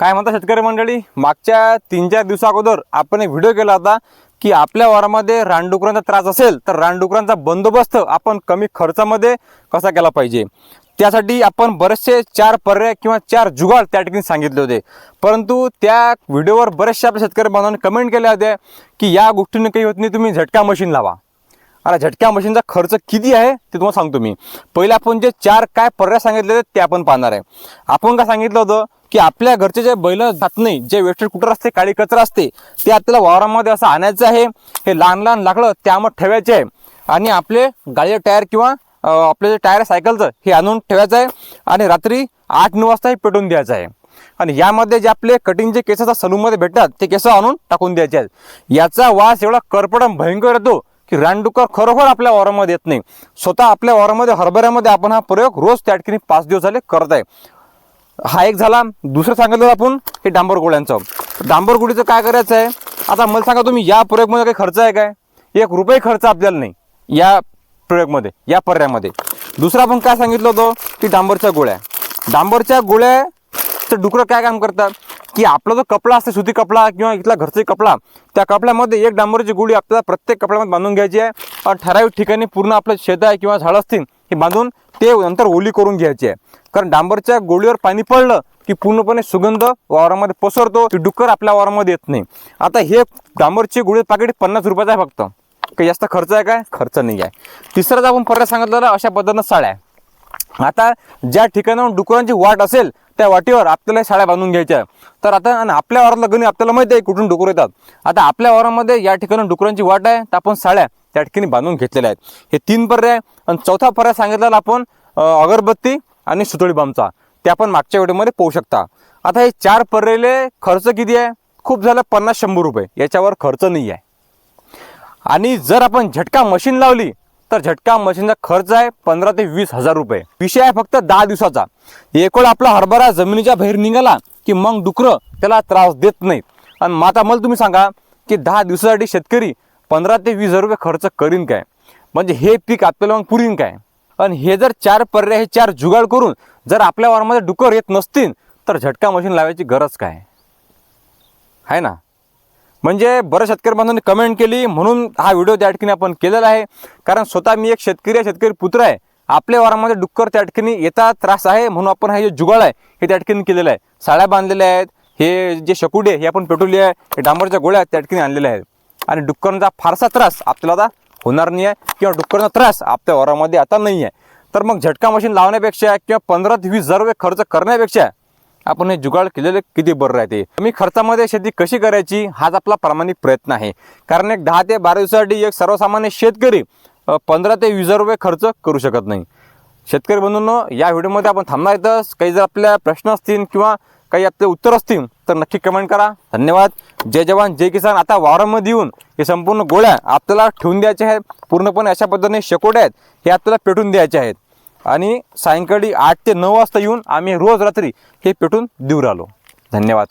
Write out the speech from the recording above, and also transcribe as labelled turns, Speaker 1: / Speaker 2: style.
Speaker 1: काय म्हणता शेतकरी मंडळी? मागच्या तीन चार दिवसा अगोदर आपण एक व्हिडिओ केला होता की आपल्या वारामध्ये रानडुकरांचा त्रास असेल तर रानडुकरांचा बंदोबस्त आपण कमी खर्चामध्ये कसा केला पाहिजे? त्यासाठी आपण बरेचसे चार पर्याय किंवा चार जुगाड त्या ठिकाणी सांगितले होते. परंतु त्या व्हिडिओवर बरेचसे आपल्या शेतकरी बांधवांनी कमेंट केल्या होत्या की या गोष्टीने काही होत नाही तुम्ही झटका मशीन लावा. आता झटक्या मशीनचा खर्च किती आहे ते तुम्हाला सांगतो मी. पहिले आपण जे चार काय पर्याय सांगितले होते ते आपण पाहणार आहे. आपण काय सांगितलं होतं? की आपल्या घरचे जे बैल जात नाही जे वेस्टेड कुटर असते काळी कचरा असते ते आपल्याला वावरामध्ये असं आणायचं आहे. हे लहान लहान लाकडं त्यामध्ये ठेवायचे आहे. आणि आपले गाडीचे टायर किंवा आपले जे टायर सायकलचं हे आणून ठेवायचं आहे. आणि रात्री आठ नऊ वाजता हे पेटून द्यायचं आहे. आणि यामध्ये जे आपले कटिंगचे केस असतात सलूनमध्ये भेटतात ते केस आणून टाकून द्यायचे आहेत. याचा वास एवढा करपड भयंकर येतो की रानडुकर खरोखर आपल्या वावरामध्ये येत नाही. स्वतः आपल्या वारामध्ये हरभऱ्यामध्ये आपण हा प्रयोग रोज त्या ठिकाणी पाच दिवस झाले करत आहे. हा एक झाला. दुसरं सांगितलं आपण हे डांबर गोळ्यांचं डांबर गोळीचं काय करायचं आहे? आता मला सांगा तुम्ही या प्रयोगमध्ये काही खर्च आहे काय? एक रुपये खर्च आपल्याला नाही या प्रयोगमध्ये या पर्यायामध्ये. दुसरं आपण काय सांगितलं होतं? की डांबरच्या गोळ्या. डांबरच्या गोळ्या तर डुकरं काय काम करतात? की आपला जो कपडा असते सुती कपडा किंवा इथला घरचा कपडा त्या कपड्यामध्ये एक डांबरची गोळी आपल्याला प्रत्येक कपड्यामध्ये बांधून घ्यायची आहे. आणि ठराविक ठिकाणी पूर्ण आपलं शेत आहे किंवा झाडं असतील हे बांधून ते नंतर ओली करून घ्यायची. आहे कारण डांबरच्या गोळीवर पाणी पडलं की पूर्णपणे सुगंध वावरामध्ये पसरतो की डुक्कर आपल्या वावरामध्ये येत नाही. आता हे डांबरची गोळी पाकिट पन्नास रुपयाचं आहे फक्त. काही जास्त खर्च आहे काय? खर्च नाही आहे. तिसराच आपण पर्याय सांगितलेला अशा पद्धतीनं साड्या. आता ज्या ठिकाणाहून डुकरांची वाट असेल त्या वाटीवर आपल्याला शाळा बांधून घ्यायच्या तर आता आणि आपल्या वारातला गणी आपल्याला माहिती आहे कुठून डुकर येतात. आता आपल्या वारामध्ये या ठिकाणी डुकरांची वाट आहे तर आपण साड्या त्या ठिकाणी बांधून घेतलेल्या आहेत. हे तीन पर्याय आणि चौथा पर्याय सांगितलेला आपण अगरबत्ती आणि सुतळी बामचा. ते आपण मागच्या वेळेमध्ये पोहू शकता. आता हे चार पर्यायले खर्च किती आहे? खूप झालं पन्नास शंभर रुपये. याच्यावर खर्च नाही आहे. आणि जर आपण झटका मशीन लावली तर झटका मशीनचा खर्च आहे पंधरा ते वीस हजार रुपये. विषय आहे फक्त दहा दिवसाचा. एकूण आपला हरभरा जमिनीच्या बाहेर निघाला की मग डुकरं त्याला त्रास देत नाहीत. आणि मग आता मला तुम्ही सांगा की दहा दिवसासाठी शेतकरी पंधरा ते वीस हजार रुपये खर्च करीन काय? म्हणजे हे पीक आपल्याला मग पुरीन काय? आणि हे जर चार पर्याय हे चार जुगाड करून जर आपल्या वारामध्ये डुकर येत नसतील तर झटका मशीन लावायची गरज काय? आहे ना? म्हणजे बरं शेतकरी बांधवांनी कमेंट केली म्हणून हा व्हिडिओ त्या ठिकाणी आपण केलेला आहे. कारण स्वतः मी एक शेतकरी आहे शेतकरी पुत्र आहे. आपल्या वारामध्ये डुक्कर त्या ठिकाणी येता त्रास आहे म्हणून आपण हा जे जुगाड आहे हे त्या ठिकाणी केलेलं आहे. साड्या बांधलेल्या आहेत हे जे शकुडे हे आपण पेटवले आहे हे डांबरच्या गोळ्या त्या ठिकाणी आणलेल्या आहेत. आणि डुक्करांचा फारसा त्रास आपल्याला आता होणार नाही आहे किंवा डुक्करांचा त्रास आपल्या वारामध्ये आता नाही आहे. तर मग झटका मशीन लावण्यापेक्षा किंवा पंधरा ते वीस हजार रुपये खर्च करण्यापेक्षा आपण हे जुगाड केलेले किती बरं राहते? कमी खर्चामध्ये शेती कशी करायची हाच आपला प्रामाणिक प्रयत्न आहे. कारण एक दहा ते बारा दिवसासाठी एक सर्वसामान्य शेतकरी पंधरा ते वीस हजार रुपये खर्च करू शकत नाही. शेतकरी बंधूंनो या व्हिडिओमध्ये आपण थांबणार येतच काही जर आपल्या प्रश्न असतील किंवा काही आपले उत्तर असतील तर नक्की कमेंट करा. धन्यवाद. जय जवान जय किसान. आता वावरामध्ये येऊन हे संपूर्ण गोळ्या आपल्याला ठेवून द्यायच्या आहेत. पूर्णपणे अशा पद्धतीने शेकोट्या आहेत. हे आपल्याला पेटून द्यायचे आहेत. आणि सायंकाळी आठ ते नऊ वाजता येऊन आम्ही रोज रात्री हे पेटून देऊ राहिलो धन्यवाद.